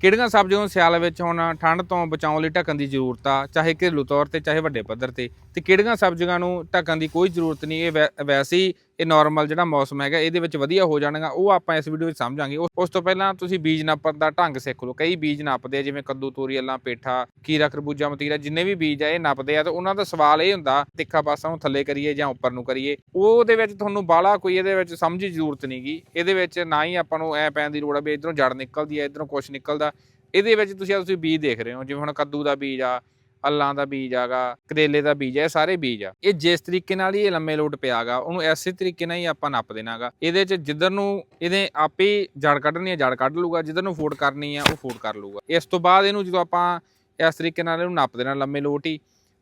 ਕਿਹੜੀਆਂ ਸਬਜ਼ੀਆਂ ਨੂੰ ਸਿਆਲ ਵਿੱਚ ਹੁਣ ਠੰਡ ਤੋਂ ਬਚਾਉਣ ਲਈ ਢੱਕਣ ਦੀ ਜ਼ਰੂਰਤ ਆ? ਚਾਹੇ ਘਰੇਲੂ ਤੌਰ ਤੇ, ਚਾਹੇ ਵੱਡੇ ਪੱਧਰ ਤੇ ਤੇ ਕਿਹੜੀਆਂ ਸਬਜ਼ੀਆਂ ਨੂੰ ਢੱਕਣ ਦੀ ਕੋਈ ਜ਼ਰੂਰਤ ਨਹੀਂ? ਇਹ ਵੈ- ਵੈਸੇ ਹੀ ਇਹ ਨਾਰਮਲ ਜਿਹੜਾ ਮੌਸਮ ਹੈਗਾ, ਇਹਦੇ ਵਿੱਚ ਵਧੀਆ ਹੋ ਜਾਣਗਾ, ਉਹ ਆਪਾਂ ਇਸ ਵੀਡੀਓ ਵਿੱਚ ਸਮਝਾਂਗੇ। ਉਸ ਉਸ ਤੋਂ ਪਹਿਲਾਂ ਤੁਸੀਂ ਬੀਜ ਨਾਪਣ ਦਾ ਢੰਗ ਸਿੱਖ ਲਓ। ਕਈ ਬੀਜ ਨਾਪਦੇ ਆ, ਜਿਵੇਂ ਕੱਦੂ, ਤੋਰੀ, ਅੱਲਾ, ਪੇਠਾ ਕੀਰਾ ਖਰਬੂਜਾ, ਮਤੀਰਾ, ਜਿੰਨੇ ਵੀ ਬੀਜ ਆ, ਇਹ ਨਾਪਦੇ ਆ, ਤਾਂ ਉਹਨਾਂ ਦਾ ਸਵਾਲ ਇਹ ਹੁੰਦਾ, ਤਿੱਖਾ ਪਾਸਾ ਨੂੰ ਥੱਲੇ ਕਰੀਏ ਜਾਂ ਉੱਪਰ ਨੂੰ ਕਰੀਏ। ਉਹਦੇ ਵਿੱਚ ਤੁਹਾਨੂੰ ਬਾਲਾ ਕੋਈ ਇਹਦੇ ਵਿੱਚ ਸਮਝ ਦੀ ਜ਼ਰੂਰਤ ਨਹੀਂਗੀ ਇਹਦੇ ਵਿੱਚ ਨਾ ਹੀ ਆਪਾਂ ਨੂੰ ਐ ਪੈਣ ਦੀ ਲੋੜ ਆ ਵੀ ਇਧਰੋਂ ਜੜ ਨਿਕਲਦੀ ਆ, ਇਧਰੋਂ ਕੁਛ ਨਿਕਲਦਾ। ਇਹਦੇ ਵਿੱਚ ਤੁਸੀਂ ਆ ਤੁਸੀਂ ਬੀਜ ਦੇਖ ਰਹੇ ਹੋ, ਜਿਵੇਂ ਹੁਣ ਕੱਦੂ ਦਾ ਬੀਜ ਆ ਅੱਲਾਂ ਦਾ ਬੀਜ ਆਗਾ, ਕਰੇਲੇ ਦਾ ਬੀਜ ਆ, ਇਹ ਸਾਰੇ ਬੀਜ ਆ। ਇਹ ਜਿਸ ਤਰੀਕੇ ਨਾਲ ਹੀ ਇਹ ਲੰਮੇ ਲੋਟ ਪਿਆਗਾ ਉਹਨੂੰ ਐਸੇ ਤਰੀਕੇ ਨਾਲ ਹੀ ਆਪਾਂ ਨੱਪ ਦੇਣਾਗਾ। ਇਹਦੇ ਚ ਜਿੱਧਰ ਨੂੰ ਇਹਦੇ ਆਪੇ ਜੜ ਕੱਢਣੀ ਆ, ਜੜ ਕੱਢ ਲੂਗਾ ਜਿੱਧਰ ਨੂੰ ਫੋਡ ਕਰਨੀ ਆ, ਉਹ ਫੋਡ ਕਰ ਲੂਗਾ ਇਸ ਤੋਂ ਬਾਅਦ ਇਹਨੂੰ ਜਦੋਂ ਆਪਾਂ ਇਸ ਤਰੀਕੇ ਨਾਲ ਇਹਨੂੰ ਨੱਪ ਦੇਣਾ ਲੰਮੇ ਲੋਟ ਹੀ,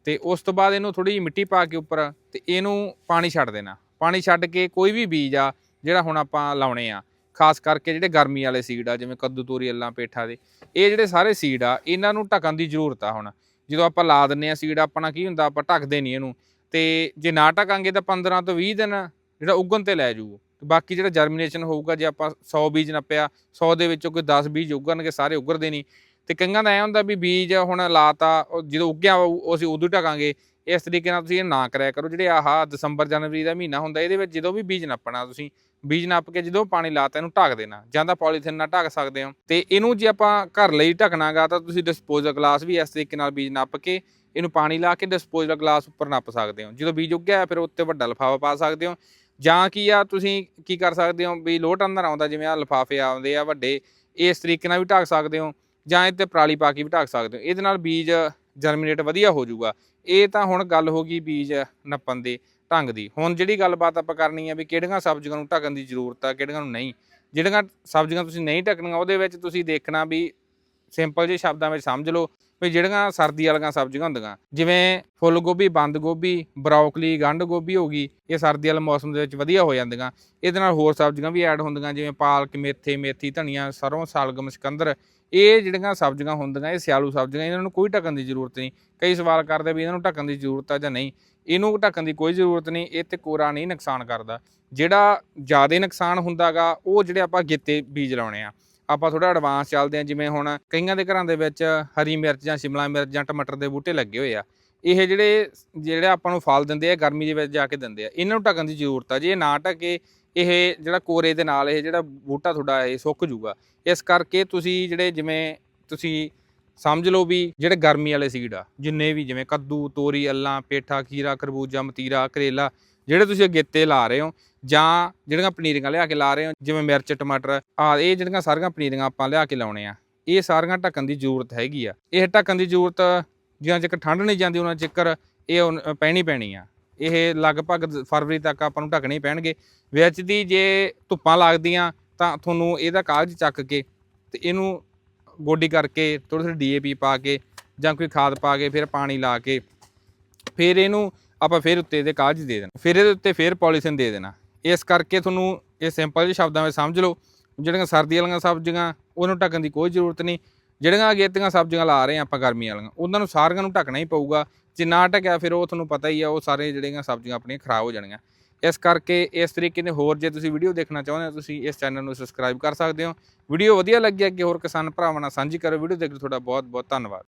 ਤੇ ਉਸ ਤੋਂ ਬਾਅਦ ਇਹਨੂੰ ਥੋੜੀ ਜਿਹੀ ਮਿੱਟੀ ਪਾ ਕੇ ਉੱਪਰ ਤੇ ਇਹਨੂੰ ਪਾਣੀ ਛੱਡ ਦੇਣਾ। ਪਾਣੀ ਛੱਡ ਕੇ ਕੋਈ ਵੀ ਬੀਜ ਆ, ਜਿਹੜਾ ਹੁਣ ਆਪਾਂ ਲਾਉਣੇ ਆ, ਖਾਸ ਕਰਕੇ ਜਿਹੜੇ ਗਰਮੀ ਵਾਲੇ ਸੀਡ ਆ, ਜਿਵੇਂ ਕੱਦੂ ਤੋਰੀ ਅੱਲਾਂ ਪੇਠਾ ਦੇ, ਇਹ ਜਿਹੜੇ ਸਾਰੇ ਸੀਡ ਆ, ਇਹਨਾਂ ਨੂੰ ਢੱਕਣ ਦੀ ਜ਼ਰੂਰਤ ਆ ਹੁਣ। ਜਦੋਂ ਆਪਾਂ ਲਾ ਦਿੰਨੇ ਆ ਸੀਡ ਆਪਣਾ ਕੀ ਹੁੰਦਾ, ਆਪਾਂ ਢੱਕਦੇ ਨਹੀਂ ਇਹਨੂੰ। ਤੇ ਜੇ ਨਾ ਢੱਕਾਂਗੇ ਤਾਂ 15 ਤੋਂ 20 ਦਿਨ ਜਿਹੜਾ ਉਗਣ ਤੇ ਲੈ ਜੂ ਬਾਕੀ ਜਿਹੜਾ ਜਰਮੀਨੇਸ਼ਨ ਹੋਊਗਾ, ਜੇ ਆਪਾਂ 100 ਬੀਜ ਨੱਪਿਆ 100 ਦੇ ਵਿੱਚੋਂ ਕੋਈ 10 ਬੀਜ ਉਗਣਗੇ, ਸਾਰੇ ਉਗਰਦੇ ਨਹੀਂ ਤੇ ਕਈਆਂ ਦਾ ਐ ਹੁੰਦਾ ਵੀ ਬੀਜ ਹੁਣ ਲਾਤਾ, ਉਹ ਜਦੋਂ ਉੱਗਿਆ ਉਹ ਅਸੀਂ ਉਦੋਂ ਢਕਾਂਗੇ। ਇਸ ਤਰੀਕੇ ਨਾਲ ਤੁਸੀਂ ਇਹ ਨਾ ਕਰਿਆ ਕਰੋ। ਜਿਹੜੇ ਆਹ ਦਸੰਬਰ, ਜਨਵਰੀ ਦਾ ਮਹੀਨਾ ਹੁੰਦਾ, ਇਹਦੇ ਵਿੱਚ ਜਦੋਂ ਵੀ ਬੀਜ ਨੱਪਣਾ ਤੁਸੀਂ, ਬੀਜ ਨੱਪ ਕੇ ਜਦੋਂ ਪਾਣੀ ਲਾਤਾ ਇਹਨੂੰ ਢੱਕ ਦੇਣਾ, ਜਾਂ ਤਾਂ ਪੋਲੀਥੀਨ ਨਾਲ ਢੱਕ ਸਕਦੇ ਹੋ। ਤੇ ਇਹਨੂੰ ਜੇ ਆਪਾਂ ਘਰ ਲਈ ਢੱਕਣਾਗਾ, ਤਾਂ ਤੁਸੀਂ ਡਿਸਪੋਜ਼ਲ ਗਲਾਸ ਵੀ ਇਸ ਤਰੀਕੇ ਨਾਲ ਬੀਜ ਨੱਪ ਕੇ ਇਹਨੂੰ ਪਾਣੀ ਲਾ ਕੇ ਡਿਸਪੋਜ਼ਲ ਗਲਾਸ ਉੱਪਰ ਨੱਪ ਸਕਦੇ ਹੋ। ਜਦੋਂ ਬੀਜ ਉੱਗਿਆ, ਫਿਰ ਉੱਤੇ ਵੱਡਾ ਲਿਫਾਫਾ ਪਾ ਸਕਦੇ ਹੋ। ਜਾਂ ਕੀ ਆ, ਤੁਸੀਂ ਕੀ ਕਰ ਸਕਦੇ ਹੋ ਵੀ ਲੋਟ ਅੰਦਰ ਆਉਂਦਾ, ਜਿਵੇਂ ਆ ਲਿਫਾਫੇ ਆਉਂਦੇ ਆ ਵੱਡੇ, ਇਸ ਤਰੀਕੇ ਨਾਲ ਵੀ ਢੱਕ ਸਕਦੇ ਹੋ। ਜਾਂ ਇੱਥੇ ਪਰਾਲੀ ਪਾ ਕੇ ਵੀ ਢੱਕ ਸਕਦੇ ਹੋ। ਇਹਦੇ ਨਾਲ ਬੀਜ ਜਰਮੀਨੇਟ ਵਧੀਆ ਹੋ ਜਾਊਗਾ। ਇਹ ਤਾਂ ਹੁਣ ਗੱਲ ਹੋ ਗਈ ਬੀਜ ਨੱਪਣ ਦੇ, ਢੰਗ ਦੀ। ਹੁਣ ਜਿਹੜੀ ਗੱਲਬਾਤ ਆਪਾਂ ਕਰਨੀ ਹੈ ਵੀ ਕਿਹੜੀਆਂ ਸਬਜ਼ੀਆਂ ਨੂੰ ਢੱਕਣ ਦੀ ਜ਼ਰੂਰਤ ਆ, ਕਿਹੜੀਆਂ ਨੂੰ ਨਹੀਂ। ਜਿਹੜੀਆਂ ਸਬਜ਼ੀਆਂ ਤੁਸੀਂ ਨਹੀਂ ਢੱਕਣੀਆਂ, ਉਹਦੇ ਵਿੱਚ ਤੁਸੀਂ ਦੇਖਣਾ ਵੀ ਸਿੰਪਲ ਜਿਹੇ ਸ਼ਬਦਾਂ ਵਿੱਚ ਸਮਝ ਲਓ ਵੀ ਜਿਹੜੀਆਂ ਸਰਦੀ ਵਾਲੀਆਂ ਸਬਜ਼ੀਆਂ ਹੁੰਦੀਆਂ, ਜਿਵੇਂ ਫੁੱਲ ਗੋਭੀ, ਬੰਦ ਗੋਭੀ, ਬਰੌਕਲੀ, ਗੰਢ ਗੋਭੀ ਹੋ ਗਈ, ਇਹ ਸਰਦੀ ਵਾਲੇ ਮੌਸਮ ਦੇ ਵਿੱਚ ਵਧੀਆ ਹੋ ਜਾਂਦੀਆਂ। ਇਹਦੇ ਨਾਲ ਹੋਰ ਸਬਜ਼ੀਆਂ ਵੀ ਐਡ ਹੁੰਦੀਆਂ, ਜਿਵੇਂ ਪਾਲਕ, ਮੇਥੇ, ਮੇਥੀ, ਧਨੀਆ, ਸਰੋਂ, ਸਾਲਗਮ, ਸਿਕੰਦਰ, ਇਹ ਜਿਹੜੀਆਂ ਸਬਜ਼ੀਆਂ ਹੁੰਦੀਆਂ, ਇਹ ਸਿਆਲੂ ਸਬਜ਼ੀਆਂ, ਇਹਨਾਂ ਨੂੰ ਕੋਈ ਢੱਕਣ ਦੀ ਜ਼ਰੂਰਤ ਨਹੀਂ। ਕਈ ਸਵਾਲ ਕਰਦੇ ਵੀ ਇਹਨਾਂ ਨੂੰ ਢੱਕਣ ਦੀ ਜ਼ਰੂਰਤ ਆ ਜਾਂ ਨਹੀਂ। ਇਹਨੂੰ ਢੱਕਣ ਦੀ ਕੋਈ ਜ਼ਰੂਰਤ ਨਹੀਂ, ਇਹ ਤੇ ਕੋਰਾ ਨਹੀਂ ਨੁਕਸਾਨ ਕਰਦਾ। ਜਿਹੜਾ ਜ਼ਿਆਦਾ ਨੁਕਸਾਨ ਹੁੰਦਾਗਾ, ਉਹ ਜਿਹੜੇ ਆਪਾਂ ਗਿੱਤੇ ਬੀਜ ਲਾਉਣੇ ਆ। ਆਪਾਂ ਥੋੜਾ ਐਡਵਾਂਸ ਚੱਲਦੇ ਆ ਜਿਵੇਂ ਹੁਣ ਕਈਆਂ ਦੇ ਘਰਾਂ ਦੇ ਵਿੱਚ ਹਰੀ ਮਿਰਚ ਜਾਂ ਸ਼ਿਮਲਾ ਮਿਰਚ ਜਾਂ ਟਮਾਟਰ ਦੇ ਬੂਟੇ ਲੱਗੇ ਹੋਏ ਆ। ਇਹ ਜਿਹੜੇ ਜਿਹੜੇ ਆਪਾਂ ਨੂੰ ਫਲ ਦਿੰਦੇ ਆ ਗਰਮੀ ਦੇ ਵਿੱਚ ਜਾ ਕੇ ਦਿੰਦੇ ਆ। ਇਹਨਾਂ ਨੂੰ ਢੱਕਣ ਦੀ ਜ਼ਰੂਰਤ ਆ। ਜੇ ਇਹ ਨਾ ਢੱਕੇ, ਇਹ ਜਿਹੜਾ ਕੋਰੇ ਦੇ ਨਾਲ ਇਹ ਜਿਹੜਾ ਬੂਟਾ ਤੁਹਾਡਾ ਇਹ ਸੁੱਕ ਜੂਗਾ ਇਸ ਕਰਕੇ ਤੁਸੀਂ ਜਿਹੜੇ, ਜਿਵੇਂ ਤੁਸੀਂ ਸਮਝ ਲਓ ਵੀ ਜਿਹੜੇ ਗਰਮੀ ਵਾਲੇ ਸੀਡ ਆ, ਜਿੰਨੇ ਵੀ ਜਿਵੇਂ ਕੱਦੂ, ਤੋਰੀ ਅੱਲਾਂ ਪੇਠਾ, ਖੀਰਾ, ਖਰਬੂਜਾ, ਮਤੀਰਾ, ਕਰੇਲਾ ਜਿਹੜੇ ਤੁਸੀਂ ਅਗੇਤੇ ਲਾ ਰਹੇ ਹੋ, ਜਾਂ ਜਿਹੜੀਆਂ ਪਨੀਰੀਆਂ ਲਿਆ ਕੇ ਲਾ ਰਹੇ ਹੋ, ਜਿਵੇਂ ਮਿਰਚ, ਟਮਾਟਰ ਆ ਇਹ ਜਿਹੜੀਆਂ ਸਾਰੀਆਂ ਪਨੀਰੀਆਂ ਆਪਾਂ ਲਿਆ ਕੇ ਲਾਉਣੇ ਆ, ਇਹ ਸਾਰੀਆਂ ਢੱਕਣ ਦੀ ਜ਼ਰੂਰਤ ਹੈਗੀ ਆ। ਇਹ ਢੱਕਣ ਦੀ ਜ਼ਰੂਰਤ ਜਿਉਂ ਚਿਰ ਠੰਡ ਨਹੀਂ ਜਾਂਦੀ, ਉਹਨਾਂ ਚਿਕਰ ਇਹ ਹੁਣ ਪੈਣੀ ਪੈਣੀ ਆ। ਇਹ ਲਗਭਗ ਫਰਵਰੀ ਤੱਕ ਆਪਾਂ ਨੂੰ ਢੱਕਣੇ ਪੈਣਗੇ। ਵਿੱਚ ਦੀ ਜੇ ਧੁੱਪਾਂ ਲੱਗਦੀਆਂ, ਤਾਂ ਤੁਹਾਨੂੰ ਇਹਦਾ ਕਾਗਜ਼ ਚੱਕ ਕੇ ਤੇ ਇਹਨੂੰ ਗੋਡੀ ਕਰਕੇ ਥੋੜੀ ਥੋੜੀ ਡੀਏਪੀ ਪਾ ਕੇ ਜਾਂ ਕੋਈ ਖਾਦ ਪਾ ਕੇ, ਫਿਰ ਪਾਣੀ ਲਾ ਕੇ, ਫਿਰ ਇਹਨੂੰ ਆਪਾਂ ਫਿਰ ਉੱਤੇ ਇਹਦੇ ਕਾਗਜ਼ ਦੇ ਦੇਣਾ। ਫਿਰ ਇਹਦੇ ਉੱਤੇ ਫਿਰ ਪੋਲੀਥਿਨ ਦੇ ਦੇਣਾ। ਇਸ ਕਰਕੇ ਤੁਹਾਨੂੰ ਇਹ ਸਿੰਪਲ ਜਿਹੇ ਸ਼ਬਦਾਂ ਵਿੱਚ ਸਮਝ ਲਓ। ਜਿਹੜੀਆਂ ਸਰਦੀ ਵਾਲੀਆਂ ਸਬਜ਼ੀਆਂ, ਉਹਨੂੰ ਢੱਕਣ ਦੀ ਕੋਈ ਜ਼ਰੂਰਤ ਨਹੀਂ। ਜਿਹੜੀਆਂ ਅਗੇਤੀਆਂ ਸਬਜ਼ੀਆਂ ਲਾ ਰਹੇ ਆ ਆਪਾਂ ਗਰਮੀ ਵਾਲੀਆਂ, ਉਹਨਾਂ ਨੂੰ ਸਾਰੀਆਂ ਨੂੰ ਢੱਕਣਾ ਹੀ ਪਊਗਾ। ਜੇ ਨਾ ਢੱਕਿਆ ਫਿਰ ਉਹ ਤੁਹਾਨੂੰ ਪਤਾ ਹੀ ਆ, ਉਹ ਸਾਰੇ ਜਿਹੜੀਆਂ ਸਬਜ਼ੀਆਂ ਆਪਣੀਆਂ ਖਰਾਬ ਹੋ ਜਾਣਗੀਆਂ ਇਸ ਕਰਕੇ ਇਸ ਤਰੀਕੇ ਦੇ ਹੋਰ ਜੇ ਤੁਸੀਂ ਵੀਡੀਓ ਦੇਖਣਾ ਚਾਹੁੰਦੇ ਹੋ, ਤੁਸੀਂ ਇਸ ਚੈਨਲ ਨੂੰ ਸਬਸਕ੍ਰਾਈਬ ਕਰ ਸਕਦੇ ਹੋ। ਵੀਡੀਓ ਵਧੀਆ ਲੱਗੀ ਅੱਗੇ ਹੋਰ ਕਿਸਾਨ ਭਰਾਵਾਂ ਨਾਲ ਸਾਂਝੀ ਕਰੋ। ਵੀਡੀਓ ਦੇਖ ਲਈ ਤੁਹਾਡਾ ਬਹੁਤ ਬਹੁਤ ਧੰਨਵਾਦ।